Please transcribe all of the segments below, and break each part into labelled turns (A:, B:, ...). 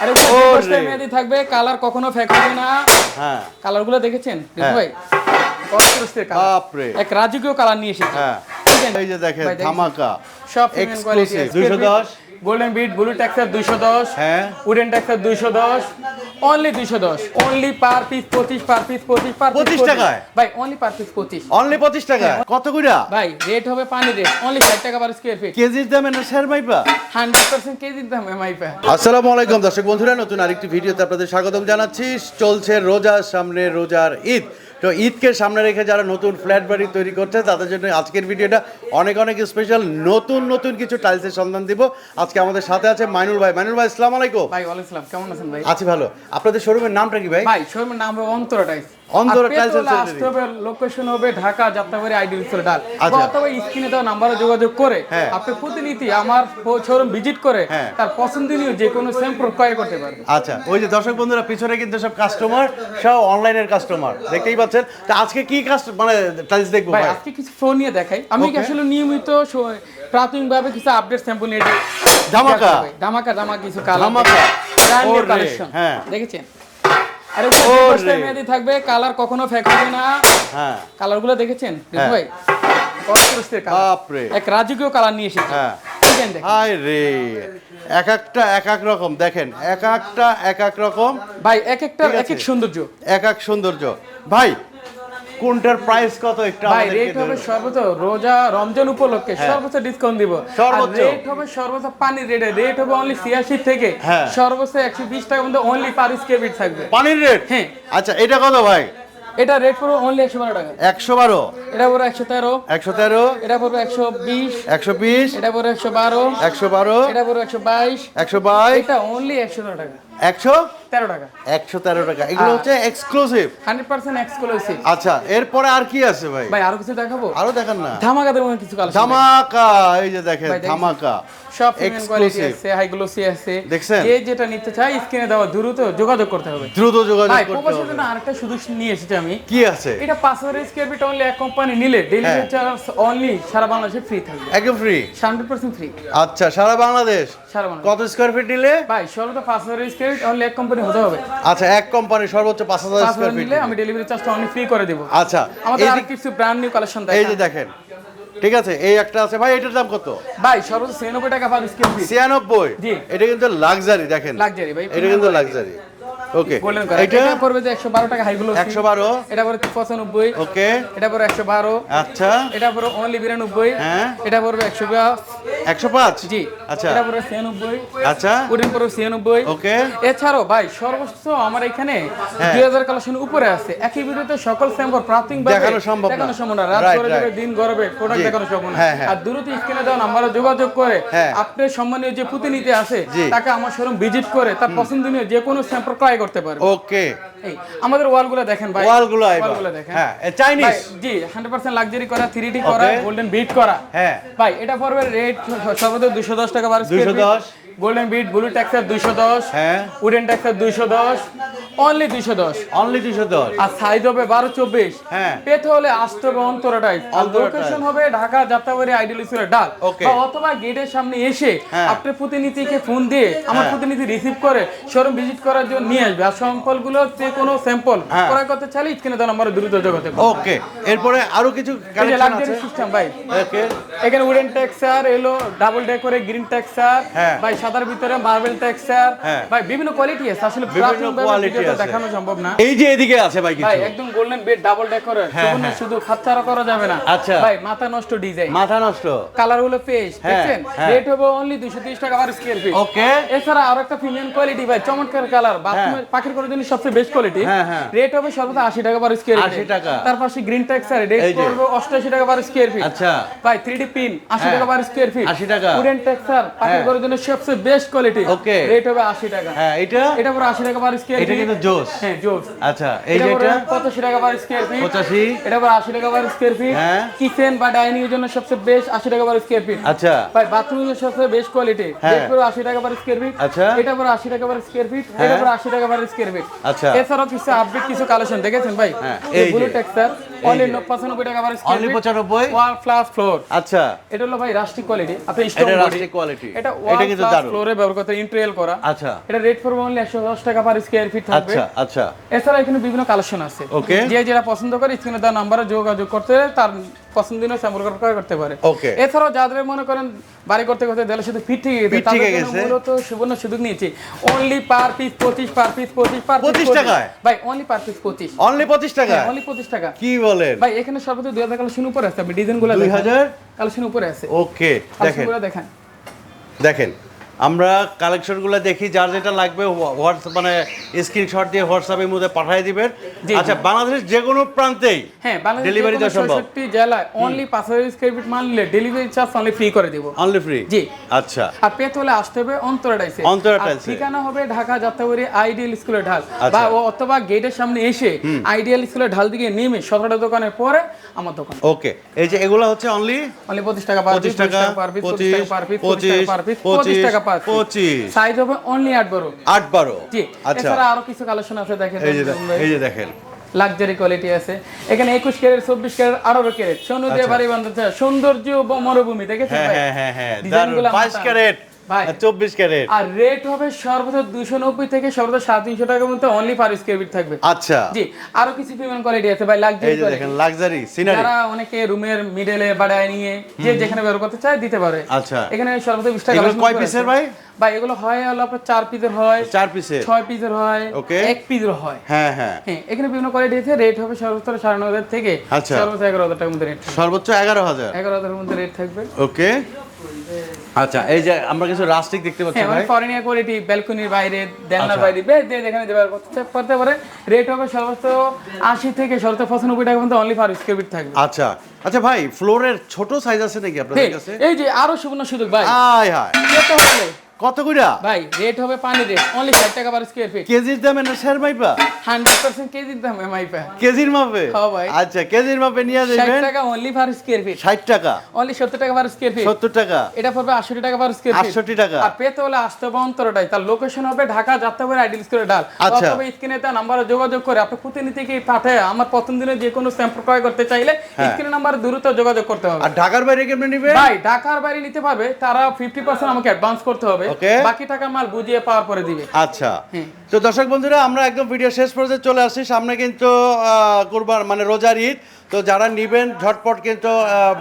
A: আরে। মেয়াদি থাকবে কালার কখনো ফেক হবে না।
B: হ্যাঁ।
A: দেখেছেন?
B: হ্যাঁ।
A: ভাই? এক রাজকীয় কালার নিয়ে এসেছে।
B: হ্যাঁ? এই যে দেখেন ধামাকা।
A: সব
B: exclusive 210
A: golden bit blue texture 210
B: হ্যাঁ।
A: Wooden texture 210 only 210 only per piece 25 per piece 25 per
B: 25 টাকায়?
A: ভাই অনলি পার পিস 25
B: অনলি 25 টাকা কত কইরা?
A: ভাই রেট হবে পানি রেট অনলি 60 টাকা পার স্কয়ার ফিট
B: কেজির দামে না শেয়ার মাইপা?
A: 100% কেজি দাম মাইপা।
B: আসসালামু আলাইকুম দর্শক বন্ধুরা নতুন আরেকটি ভিডিওতে আপনাদের স্বাগতম জানাচ্ছি। চলছে রোজা সামনে রোজার ঈদ। তো ঈদকে সামনে রেখে যারা নতুন ফ্ল্যাট বাড়ি তৈরি করছে তাদের জন্য আজকের ভিডিওটা অনেক অনেক স্পেশাল নতুন নতুন কিছু টাইলসের সন্ধান দিব। আজকে আমাদের সাথে আছে মাইনুল ভাই। মাইনুল ভাই আসসালামু আলাইকুম।
A: ভাই ওয়ালাইকুম কেমন আছেন ভাই?
B: আছি ভালো। আপনাদের শোরুমের নামটা কি ভাই?
A: ভাই শোরুমের নাম হবে অন্তরা টাইলস
B: অন্তরা
A: আর
B: টাইলস
A: আসতে হবে লোকেশন হবে ঢাকা যাত্রাবাড়ি আইডিয়াল স্টোর ডাল
B: আচ্ছা।
A: বা অথবা স্ক্রিনে দেওয়া নাম্বারে যোগাযোগ করে
B: হ্যাঁ।
A: আপনি প্রতিনিধি আমার শোরুম ভিজিট করে
B: হ্যাঁ।
A: তার পছন্দনীয় যে কোনো স্যাম্পল ক্রয় করতে পারবে
B: আচ্ছা ওই যে দর্শক বন্ধুরা পিছনে কিন্তু সব কাস্টমার সব অনলাইনের কাস্টমার দেখতেই পাচ্ছেন তা আজকে কি মানে টাইলস দেখব
A: ভাই
B: ভাই
A: আজকে কিছু ফোন নিয়ে দেখাই আমি আসলে নিয়মিত প্রাথমিকভাবে কিছু আপডেট স্যাম্পল নিয়ে।
B: ধামাকা।
A: ধামাকা ধামাকা কিছু কালার
B: ধামাকা।
A: কালেকশন
B: হ্যাঁ।
A: দেখেছেন আরে। মেয়াদি থাকবে কালার কখনো ফেক হবে না।
B: হ্যাঁ।
A: কালারগুলো দেখেছেন?
B: হ্যাঁ।
A: ভাই এক রাজকীয় কালার নিয়ে এসেছে।
B: হ্যাঁ। হায় রে। এক একটা এক এক রকম দেখেন এক একটা এক এক রকম।
A: ভাই এক একটা এক এক সৌন্দর্য।
B: এক এক সৌন্দর্য। ভাই কোনটার প্রাইস কত একটু
A: ভাই রেট হবে সর্বোচ্চ রোজা রমজান উপলক্ষে সর্বোচ্চ ডিসকাউন্ট দিব।
B: সর্বোচ্চ?
A: রেট হবে সর্বোচ্চ পানির রেট রেট হবে অনলি 86 থেকে
B: হ্যাঁ।
A: সর্বোচ্চ 120 টাকা পর্যন্ত অনলি পার স্কয়ার ফিট থাকবে।
B: পানির রেট
A: হ্যাঁ।
B: আচ্ছা এটা কত ভাই?
A: এটা রেট পড়বে অনলি 112 টাকা।
B: একশো বারো।
A: এটা পড়বে 113
B: একশো তেরো।
A: এটা পড়বে 120
B: একশো বিশ।
A: এটা পড়বে 112
B: একশো বারো।
A: এটা পড়বে 122
B: একশো বাইশ।
A: এটা অনলি 113 টাকা।
B: একশো?
A: 13 টাকা।
B: একশো তেরো টাকা। এগুলো হচ্ছে এক্সক্লুসিভ
A: 100% এক্সক্লুসিভ
B: আচ্ছা এরপরে আর কি আছে ভাই?
A: ভাই আরও কিছু দেখাবো?
B: আরও দেখান না।
A: ধামাকা দেবো কিছু কালেকশন
B: ধামাকা এই যে দেখেন ধামাকা।
A: সব প্রিমিয়াম কোয়ালিটি। আছে হাই গ্লোসি আছে।
B: দেখছেন?
A: যে যেটা নিতে চাই স্ক্রিনে দেওয়া দ্রুত যোগাযোগ করতে হবে।
B: দ্রুত যোগাযোগ
A: ভাই
B: করতে হবে।
A: জন্য আরেকটা সুযোগ নিয়ে এসেছি আমি
B: কি আছে?
A: এটা পাঁচ হাজার স্কোয়ার ফিট অনলি এক কোম্পানি নিলে ডেলিভারি
B: হ্যাঁ।
A: চার্জ অনলি সারা বাংলাদেশে ফ্রি থাকবে।
B: একদম ফ্রি
A: হান্ড্রেড পার্সেন্ট ফ্রি
B: আচ্ছা সারা বাংলাদেশ?
A: সারা বাংলাদেশ।
B: কত স্কোয়ার ফিট নিলে?
A: ভাই পাঁচ হাজার স্কোয়ার ফিট অনলি এক কোম্পানি হতে হবে।
B: আচ্ছা এক কোম্পানির সর্বোচ্চ পাঁচ হাজার
A: পাঁচ
B: স্কোয়ার
A: হাজার
B: ফিট
A: নিলে আমি ডেলিভারি চার্জটা অনলি ফ্রি করে দেবো।
B: আচ্ছা
A: আমাদের আর কিছু ব্র্যান্ড নিউ কালেকশন দেখেন
B: এই যে
A: দেখেন।
B: ঠিক আছে এই একটা আছে। ভাই এটার দাম কত?
A: ভাই সর্বোচ্চ ছিয়ানব্বই টাকা পার স্কোয়ার ফিট
B: ছিয়ানব্বই?
A: জি।
B: এটা কিন্তু লাক্সারি দেখেন।
A: লাক্সারি ভাই,
B: এটা কিন্তু লাক্সারি ওকে এটা
A: পড়বে যে একশো বারো টাকা এটা পড়বে পঁচানব্বই।
B: ওকে
A: এটা পড়বে একশো বারো।
B: আচ্ছা।
A: এটা পড়বে অনলি বিরানব্বই।
B: হ্যাঁ।
A: এটা পড়বে একশো
B: একশো পাঁচ?
A: জি।
B: আচ্ছা।
A: এটা পড়বে ছিয়ানব্বই।
B: আচ্ছা।
A: ছিয়ানব্বই।
B: ওকে।
A: এছাড়াও ভাই সর্বোচ্চ আমার এখানে
B: হ্যাঁ।
A: দুই হাজার কালেকশন উপরে আছে। একই ভিডিওতে সকল স্যাম্পল প্রাথমিক
B: দেখানো সম্ভব।
A: দেখানো সম্ভব না। রাত করে দেবে দিন গরবে প্রোডাক্ট দেখানো সম্ভব না।
B: হ্যাঁ, হ্যাঁ।
A: আর দ্রুত স্ক্রিনে দেওয়া নাম্বারে যোগাযোগ করে। আপনার সম্মানীয় যে প্রতিনিধি আছে তাকে আমার শোরুম ভিজিট করে তার পছন্দনীয় যে কোনো স্যাম্পল ক্রয় করতে পারবে।
B: ওকে।
A: এই আমাদের ওয়ালগুলো দেখেন ভাই
B: ওয়ালগুলো।
A: ওয়ালগুলো দেখেন
B: হ্যাঁ, চাইনিজ?
A: জি 100% লাক্সারি করা 3D করা. গোল্ডেন বিট করা
B: হ্যাঁ।
A: ভাই এটা পড়বে রেট সর্বোচ্চ 210 টাকা per square
B: 210
A: golden bit blue texture 210
B: হ্যাঁ।
A: উডেন ট্যাক্সার 210 অনলি 210
B: অনলি দুশো। দশ।
A: আর সাইজ হবে 12 24
B: হ্যাঁ।
A: পেতে হলে আসতে হবে অন্তরাটাই। লোকেশন হবে ঢাকা যাত্রাবাড়ি আইডিয়াল স্কুলের ডাল অথবা গেটের সামনে এসে
B: হ্যাঁ।
A: আপনার প্রতিনিধিকে ফোন দিয়ে আমার
B: হ্যাঁ।
A: প্রতিনিধি রিসিভ করে শোরুম ভিজিট করার জন্য নিয়ে আসবে। আর স্যাম্পলগুলো যে কোনো স্যাম্পল। ক্রয় করতে চাইলে স্ক্রিনে দেওয়া নম্বরে দ্রুত করুন।
B: ওকে এরপরে আরও কিছু কালেকশন আছে?
A: সিস্টেম ভাই।
B: ওকে
A: এখানে উডেন টেক্সচার এলো ডাবল ডেকোরে গ্রিন
B: হ্যাঁ।
A: ভাই সাদার ভিতরে মার্বেল টেক্সচার
B: হ্যাঁ।
A: ভাই বিভিন্ন কোয়ালিটি আছে আসলে
B: বিভিন্ন কোয়ালিটি আছে
A: দেখানো সম্ভব না
B: এই যে এদিকে আছে ভাই কিছু ভাই
A: একদম গোল্ডেন বেড ডাবল ডেকোরে
B: হ্যাঁ,
A: শুধু
B: হ্যাঁ।
A: শুধু খাতছাড়া করা যাবে না
B: আচ্ছা।
A: ভাই মাথা নষ্ট ডিজাইন
B: মাথা নষ্ট
A: কালার হলো পেজ
B: হ্যাঁ,
A: দেখছেন
B: হ্যাঁ।
A: রেট হবে অনলি 230 টাকা পার স্কয়ার ফিট
B: ওকে
A: এছাড়া আরও একটা প্রিমিয়াম কোয়ালিটি ভাই চমৎকার কালার বাথরুমে পাখির করার জন্য সবচেয়ে বেস্ট কোয়ালিটি
B: হ্যাঁ, হ্যাঁ।
A: রেট হবে সর্বোচ্চ 80 টাকা পার স্কয়ার ফিট
B: 80 টাকা।
A: তার পাশে গ্রিন টেক্সচার রেট। পড়বে 88 টাকা পার স্কয়ার ফিট
B: আচ্ছা
A: ভাই 3D পিন 80
B: হ্যাঁ।
A: টাকা পার স্কয়ার ফিট
B: 80 টাকা।
A: উডেন টেক্সচার পাখির
B: হ্যাঁ।
A: করার জন্য সবচেয়ে বেস্ট কোয়ালিটি
B: Okay.
A: রেট হবে 80 টাকা।
B: হ্যাঁ এটা?
A: এটা পুরো 80 টাকা পার স্কয়ার
B: এটা কিন্তু জোস।
A: হ্যাঁ জোস।
B: আচ্ছা এই
A: এটা
B: যে এটা?
A: 85 টাকা পার স্কয়ার ফিট
B: 85
A: এটা পুরো 80 টাকা পার স্কয়ার ফিট
B: হ্যাঁ।
A: কিচেন বা ডাইনিং এর জন্য সবচেয়ে বেস্ট 80 টাকা পার স্কয়ার ফিট
B: আচ্ছা।
A: ভাই বাথরুমের সবচেয়ে বেস্ট কোয়ালিটি। রেট পুরো 80 টাকা পার স্কয়ার ফিট
B: আচ্ছা।
A: এটা পুরো 80 টাকা পার স্কয়ার ফিট এটা
B: হ্যাঁ।
A: পুরো 80 টাকা পার স্কয়ার ফিট
B: আচ্ছা।
A: এছাড়াও কিছু আপডেট কিছু কালেকশন দেখেছেন ভাই?
B: হ্যাঁ,
A: এই ব্লু টেক্সচার অনলি 95 টাকা per square
B: only 95
A: wall plus floor
B: আচ্ছা।
A: এটা হলো ভাই রাস্টিক কোয়ালিটি আপনি
B: এটা
A: স্টোন
B: রাস্টিক কোয়ালিটি
A: এটা
B: এটা কিন্তু দারুণ।
A: ফ্লোরে ব্যবহার করতে ইন্টেরিয়াল করা।
B: আচ্ছা।
A: এটা রেট পড়বে অনলি একশো দশ টাকা পার স্কোয়ার ফিট থাকবে
B: আচ্ছা আচ্ছা।
A: এছাড়া এখানে বিভিন্ন কালেকশন আছে।
B: Okay.
A: যে যেটা পছন্দ করে স্ক্রিনে দেওয়া নাম্বারে যোগাযোগ করতে তার পছন্দের স্যাম্পল ক্রয় করতে পারে।
B: Okay.
A: এছাড়াও যাদের মনে করেন বাড়ি করতে করতে দেয়ালে শুধু ফিট থেকে গেছে তাদের জন্য মূলত সুবর্ণ সুযোগ নিয়েছি। অনলি পার পিস পঁচিশ পার পিস পঁচিশ পার
B: 25 টাকায়?
A: ভাই অনলি পার পিস পঁচিশ।
B: অনলি পঁচিশ টাকা
A: অনলি পঁচিশ টাকা।
B: কি বলেন?
A: ভাই এখানে সর্বোচ্চ দুই হাজার কালেকশন উপরে আছে আপনি ডিজাইনগুলো
B: দুই হাজার?
A: কালেকশন উপরে আছে।
B: ওকে দেখেন।
A: দেখেন।
B: আমরা কালেকশনগুলো দেখি যার যেটা লাগবে হোয়াটসঅ্যাপ মানে স্ক্রিনশট দিয়ে হোয়াটসঅ্যাপের মধ্যে পাঠিয়ে দিবেন। আচ্ছা বাংলাদেশের যে কোনো প্রান্তেই
A: হ্যাঁ
B: ডেলিভারি দেওয়া সম্ভব?
A: জেলায় অনলি পাঁচ হাজার স্কোয়ার ফিট মাল নিলে ডেলিভারি চার্জ অনলি ফ্রি করে দিব।
B: অনলি ফ্রি
A: জি।
B: আচ্ছা।
A: আর পেতে হলে আসতে হবে অন্তরা টাইসে
B: অন্তরা টাইলসে।
A: ঠিকানা হবে ঢাকা যাত্রাবাড়ি আইডিয়াল স্কুলের ঢাল।
B: আচ্ছা।
A: বা অথবা গেটের সামনে এসে আইডিয়াল স্কুলের ঢাল দিকে নেমে সতেরোটা দোকানের পরে আমার দোকান।
B: ওকে। এই যে এগুলো হচ্ছে অনলি
A: অনলি পঁচিশ টাকা পার পিস
B: 25 টাকা,
A: পার পিস
B: 25,
A: পঁচিশ টাকা পার পিস পঁচিশ টাকা পার পিস
B: 25,
A: পঁচিশ টাকা পার
B: 25
A: সাইজ হবে অনলি আট বারো।
B: আট বারো।
A: জি
B: আচ্ছা।
A: এছাড়া আরও কিছু কালেকশন আছে দেখেন।
B: এই যে এই যে দেখেন।
A: লাক্সারি কোয়ালিটি আছে। এখানে একুশ ক্যারেট চব্বিশ ক্যারেট আঠারো ক্যারেট। সোনু দিয়ে বাড়ি বান্ধব সৌন্দর্য মরুভূমি দেখেছেন।
B: হ্যাঁ
A: ভাই?
B: হ্যাঁ হ্যাঁ হ্যাঁ। ক্যারেট। চব্বিশ ক্যারেট।
A: আর রেট হবে সর্বোচ্চ দুশো নব্বই থেকে সর্বোচ্চ সাড়ে তিনশো টাকার মধ্যে অনলি পার স্কোয়ার ফিট থাকবে।
B: আচ্ছা।
A: জি আরও কিছু প্রিমিয়াম কোয়ালিটি আছে ভাই লাক্সারি
B: দেখেন লাক্সারি সিনারি
A: যারা অনেকে রুমের মিডলে বাড়ায় নিয়ে যে যেখানে ব্যবহার করতে চায় দিতে পারে।
B: আচ্ছা।
A: এখানে সর্বোচ্চ বিশ টাকা
B: এগুলো কয় পিসের ভাই?
A: ভাই এগুলো হয় হলো আপনার চার পিসের হয়
B: চার পিসের
A: ছয় পিসের হয়. এক পিসের হয়।
B: হ্যাঁ হ্যাঁ।
A: হ্যাঁ এখানে বিভিন্ন কোয়ালিটি আছে রেট হবে সর্বোচ্চ সাড়ে নয় হাজার থেকে
B: আচ্ছা।
A: সর্বোচ্চ এগারো হাজার টাকার মধ্যে রেট
B: সর্বোচ্চ এগারো হাজার।
A: এগারো হাজারের মধ্যে রেট থাকবে।
B: ওকে। আচ্ছা এই যে আমরা কিছু রাস্টিক দেখতে পাচ্ছি
A: হ্যাঁ
B: ভাই।
A: ফরেনিয়া কোয়ালিটি ব্যালকনির বাইরে দেলনার
B: আচ্ছা।
A: বাইরে বেশ দিয়ে দেবার করতে করতে পারে। রেট হবে সর্বোচ্চ আশি থেকে সর্বোচ্চ পঁচানব্বই টাকা পর্যন্ত অনলি ফার স্কোয়ার ফিট থাকবে।
B: আচ্ছা আচ্ছা ভাই ফ্লোরের ছোট সাইজ আছে নাকি আপনাদের কাছে?
A: এই যে আরও সুবর্ণ সুযোগ ভাই।
B: হায়।
A: কত
B: কত কইরা?
A: ভাই রেট হবে পানি রেট অনলি ষাট টাকা পার স্কোয়ার ফিট
B: কেজির দামে না শেয়ার মাইপা?
A: হান্ড্রেড পার্সেন্ট কেজির দাম এমআই পা
B: কেজির মাপে?
A: হ্যাঁ ভাই।
B: আচ্ছা কেজির মাপে নিয়ে যাবেন
A: টাকা অনলি পার স্কোয়ার ফিট
B: ষাট টাকা?
A: অনলি সত্তর টাকা পার স্কোয়ার ফিট
B: সত্তর টাকা?
A: এটা পড়বে আটষট্টি টাকা পার স্কোয়ার ফিট
B: 68 টাকা।
A: আর পেতে হলে আসতে হবে অন্তরটাই তার লোকেশন হবে ঢাকা যাত্রাবাড়ি আইডিয়াল স্কুলের ডাল।
B: আচ্ছা।
A: অথবা স্ক্রিনে তার নাম্বারে যোগাযোগ করে আপনি পাঠায় আমার প্রথম দিনে যে কোনো স্যাম্পল ক্রয় করতে চাইলে
B: হ্যাঁ।
A: স্ক্রিনে নাম্বারে দ্রুত যোগাযোগ করতে হবে।
B: আর ঢাকার বাইরে কেমনে নিবে
A: ভাই ঢাকার বাইরে নিতে পারবে তারা ফিফটি পার্সেন্ট আমাকে অ্যাডভান্স করতে হবে. বাকি টাকা মাল বুঝিয়ে পাওয়ার পরে দিবে।
B: আচ্ছা।
A: হ্যাঁ।
B: তো দর্শক বন্ধুরা আমরা একদম ভিডিও শেষ পর্যায়ে চলে সামনে কিন্তু কুরবান মানে রোজার ঈদ। তো যারা নিবেন ঝটপট কিন্তু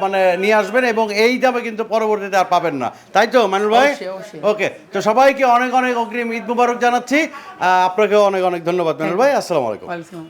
B: মানে নিয়ে আসবেন এবং এই দামে কিন্তু পরবর্তীতে আর পাবেন না। তাই তো মানুষ ভাই। ওকে তো সবাইকে অনেক অনেক অগ্রিম ঈদ মুবারক জানাচ্ছি। আপনাকেও অনেক অনেক ধন্যবাদ মানুষ ভাই। আসসালামু আলাইকুম।